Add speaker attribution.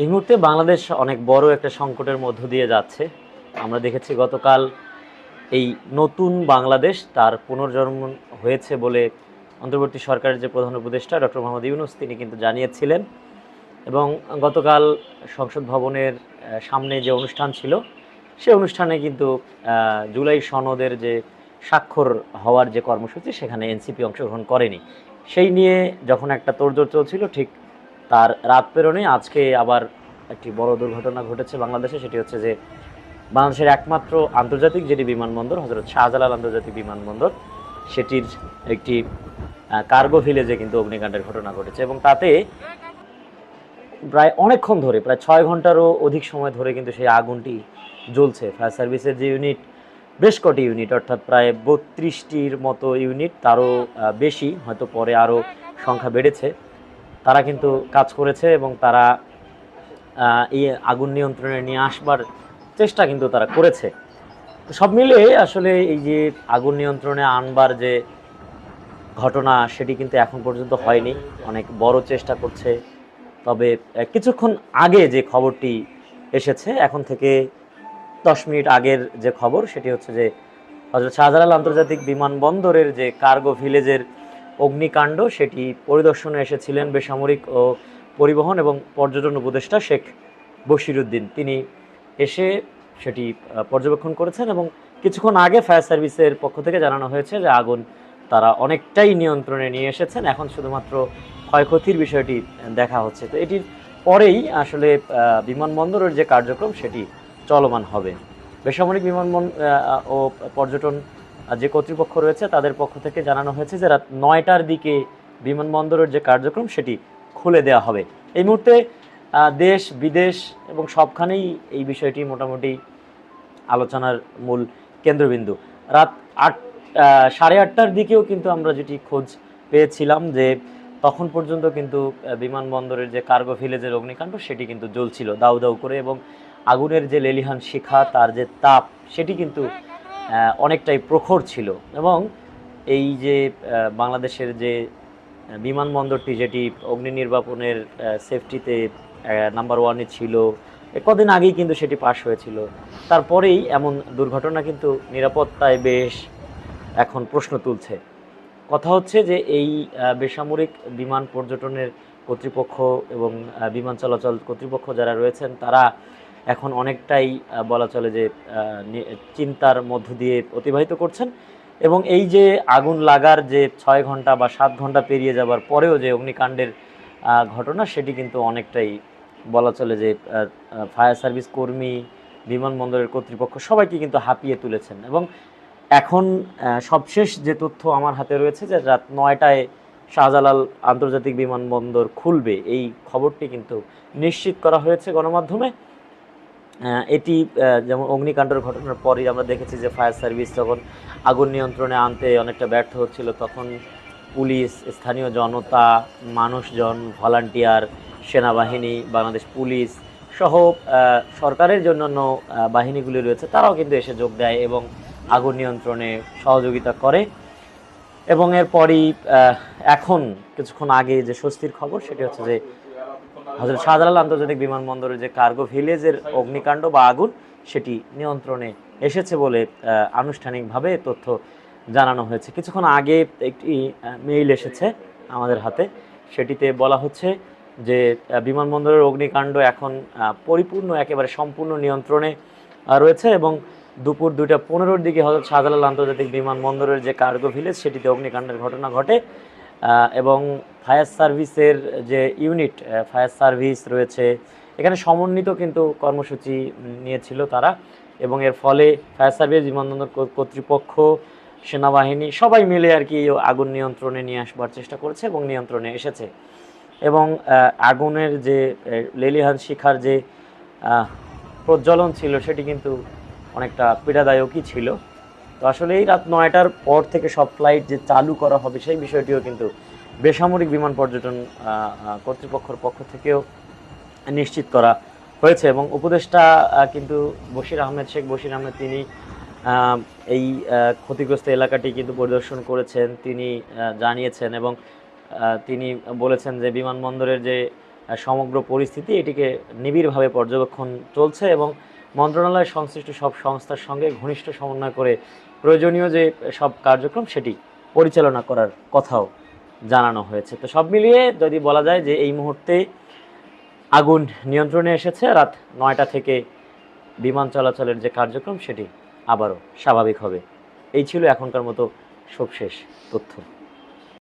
Speaker 1: এই মুহূর্তে বাংলাদেশ অনেক বড় একটা সংকটের মধ্য দিয়ে যাচ্ছে। আমরা দেখেছি গতকাল এই নতুন বাংলাদেশ তার পুনর্জন্ম হয়েছে বলে অন্তর্বর্তী সরকারের যে প্রধান উপদেষ্টা ডক্টর মোহাম্মদ ইউনুস, তিনি কিন্তু জানিয়েছিলেন। এবং গতকাল সংসদ ভবনের সামনে যে অনুষ্ঠান ছিল, সে অনুষ্ঠানে কিন্তু জুলাই সনদের যে স্বাক্ষর হওয়ার যে কর্মসূচি, সেখানে এনসিপি অংশগ্রহণ করেনি। সেই নিয়ে যখন একটা তোড়জোড় চলছিল, ঠিক তার রাত পেরোনে আজকে আবার একটি বড় দুর্ঘটনা ঘটেছে বাংলাদেশে, সেটি হচ্ছে যে বাংলাদেশের একমাত্র আন্তর্জাতিক যেটি বিমানবন্দর, হজরত শাহজালাল আন্তর্জাতিক বিমানবন্দর, সেটির একটি কার্গো ভিলেজে কিন্তু অগ্নিকাণ্ডের ঘটনা ঘটেছে এবং তাতে প্রায় অনেকক্ষণ ধরে, প্রায় ছয় ঘন্টারও অধিক সময় ধরে কিন্তু সেই আগুনটি জ্বলছে। ফায়ার সার্ভিসের যে ইউনিট বেশ কটি ইউনিট অর্থাৎ প্রায় বত্রিশটির মতো ইউনিট তারও বেশি, হয়তো পরে আরও সংখ্যা বেড়েছে। তারা কিন্তু কাজ করেছে এবং তারা এই আগুন নিয়ন্ত্রণে নিয়ে আসবার চেষ্টা কিন্তু তারা করেছে। সব মিলে আসলে এই যে আগুন নিয়ন্ত্রণে আনবার যে ঘটনা, সেটি কিন্তু এখন পর্যন্ত হয়নি। অনেক বড় চেষ্টা করছে। তবে কিছুক্ষণ আগে যে খবরটি এসেছে, এখন থেকে দশ মিনিট আগের যে খবর, সেটি হচ্ছে যে হজরত শাহজালাল আন্তর্জাতিক বিমানবন্দরের যে কার্গো ভিলেজের অগ্নিকাণ্ড, সেটি পরিদর্শনে এসেছিলেন বেসামরিক ও পরিবহন এবং পর্যটন উপদেষ্টা শেখ বশিরুদ্দিন। তিনি এসে সেটি পর্যবেক্ষণ করেছেন এবং কিছুক্ষণ আগে ফায়ার সার্ভিসের পক্ষ থেকে জানানো হয়েছে যে আগুন তারা অনেকটাই নিয়ন্ত্রণে নিয়ে এসেছেন। এখন শুধুমাত্র ক্ষয়ক্ষতির বিষয়টি দেখা হচ্ছে। তো এটির পরেই আসলে বিমানবন্দরের যে কার্যক্রম, সেটি চলমান হবে। বেসামরিক বিমানবন্দর ও পর্যটন যে কর্তৃপক্ষ রয়েছে তাদের পক্ষ থেকে জানানো হয়েছে যে রাত নয়টার দিকে বিমানবন্দরের যে কার্যক্রম সেটি খুলে দেওয়া হবে। এই মুহূর্তে দেশ, বিদেশ এবং সবখানেই এই বিষয়টি মোটামুটি আলোচনার মূল কেন্দ্রবিন্দু। রাত আট সাড়ে আটটার দিকেও কিন্তু আমরা যেটি খোঁজ পেয়েছিলাম যে তখন পর্যন্ত কিন্তু বিমানবন্দরের যে কার্গো ভিলেজের অগ্নিকাণ্ড সেটি কিন্তু জ্বলছিল দাউ দাউ করে এবং আগুনের যে লেলিহান শিখা, তার যে তাপ সেটি কিন্তু অনেকটাই প্রখর ছিল এবং এই যে বাংলাদেশের যে বিমানবন্দরটি যেটি অগ্নি নির্বাপনের সেফটিতে নাম্বার ওয়ানে ছিল কদিন আগেই কিন্তু সেটি পাশ হয়েছিল। তারপরেই এমন দুর্ঘটনা কিন্তু নিরাপত্তায় বেশ এখন প্রশ্ন তুলছে। কথা হচ্ছে যে, এই বেসামরিক বিমান পর্যটনের কর্তৃপক্ষ এবং বিমান চলাচল কর্তৃপক্ষ যারা রয়েছেন, তারা এখন অনেকটাই বলা চলে যে চিন্তার মধ্য দিয়ে অতিবাহিত করছেন এবং এই যে আগুন লাগার যে ছয় ঘণ্টা বা সাত ঘণ্টা পেরিয়ে যাবার পরেও যে অগ্নিকাণ্ডের ঘটনা সেটি কিন্তু অনেকটাই বলা চলে যে ফায়ার সার্ভিস কর্মী, বিমানবন্দরের কর্তৃপক্ষ সবাইকে কিন্তু হাঁপিয়ে তুলেছেন এবং এখন সবশেষ যে তথ্য আমার হাতে রয়েছে যে রাত নয়টায় শাহজালাল আন্তর্জাতিক বিমানবন্দর খুলবে, এই খবরটি কিন্তু নিশ্চিত করা হয়েছে গণমাধ্যমে। এটি যেমন অগ্নিকাণ্ডের ঘটনার পরই আমরা দেখেছি যে ফায়ার সার্ভিস যখন আগুন নিয়ন্ত্রণে আনতে অনেকটা ব্যর্থ হচ্ছিল, তখন পুলিশ, স্থানীয় জনতা, মানুষজন, ভলান্টিয়ার, সেনাবাহিনী, বাংলাদেশ পুলিশ সহ সরকারের জন্য বাহিনীগুলি রয়েছে, তারাও কিন্তু এসে যোগ দেয় এবং আগুন নিয়ন্ত্রণে সহযোগিতা করে। এবং এরপরই এখন, কিছুক্ষণ আগে যে স্বস্তির খবর, সেটি হচ্ছে যে হজরত শাহজালাল আন্তর্জাতিক বিমানবন্দরের যে কার্গো ভিলেজের অগ্নিকাণ্ড বা আগুন, সেটি নিয়ন্ত্রণে এসেছে বলে আনুষ্ঠানিকভাবে তথ্য জানানো হয়েছে। কিছুক্ষণ আগে একটি মেইল এসেছে আমাদের হাতে। সেটিতে বলা হচ্ছে যে বিমানবন্দরের অগ্নিকাণ্ড এখন পরিপূর্ণ, একেবারে সম্পূর্ণ নিয়ন্ত্রণে রয়েছে এবং দুপুর দুইটা পনেরোর দিকে হজরত শাহজালাল আন্তর্জাতিক বিমানবন্দরের যে কার্গো ভিলেজ সেটিতে অগ্নিকাণ্ডের ঘটনা ঘটে। এবং ফায়ার সার্ভিসের যে ইউনিট ফায়ার সার্ভিস রয়েছে, এখানে সমন্বিত কিন্তু কর্মসূচি নিয়েছিল তারা এবং এর ফলে ফায়ার সার্ভিস, বিমানবন্দর কর্তৃপক্ষ, সেনাবাহিনী সবাই মিলে আর কি আগুন নিয়ন্ত্রণে নিয়ে আসবার চেষ্টা করেছে এবং নিয়ন্ত্রণে এসেছে। এবং আগুনের যে লেলিহান শিখার যে প্রজ্বলন ছিল সেটি কিন্তু অনেকটা পীড়াদায়কই ছিল। তো আসলে এই রাত নয়টার পর থেকে সব ফ্লাইট যে চালু করা হবে সেই বিষয়টিও কিন্তু বেসামরিক বিমান পর্যটন কর্তৃপক্ষের পক্ষ থেকেও নিশ্চিত করা হয়েছে এবং উপদেষ্টা কিন্তু বশির আহমেদ, শেখ বশির আহমেদ তিনি এই ক্ষতিগ্রস্ত এলাকাটি কিন্তু পরিদর্শন করেছেন, তিনি জানিয়েছেন এবং তিনি বলেছেন যে বিমানবন্দরের যে সমগ্র পরিস্থিতি এটিকে নিবিড়ভাবে পর্যবেক্ষণ চলছে এবং মন্ত্রণালয় সংশ্লিষ্ট সব সংস্থার সঙ্গে ঘনিষ্ঠ সমন্বয় করে প্রয়োজনীয় যে সব কার্যক্রম সেটি পরিচালনা করার কথাও জানানো হয়েছে। তো সব মিলিয়ে যদি বলা যায় যে এই মুহূর্তে আগুন নিয়ন্ত্রণে এসেছে, রাত নয়টা থেকে বিমান চলাচলের যে কার্যক্রম সেটি আবারও স্বাভাবিক হবে। এই ছিল এখনকার মতো সবশেষ তথ্য।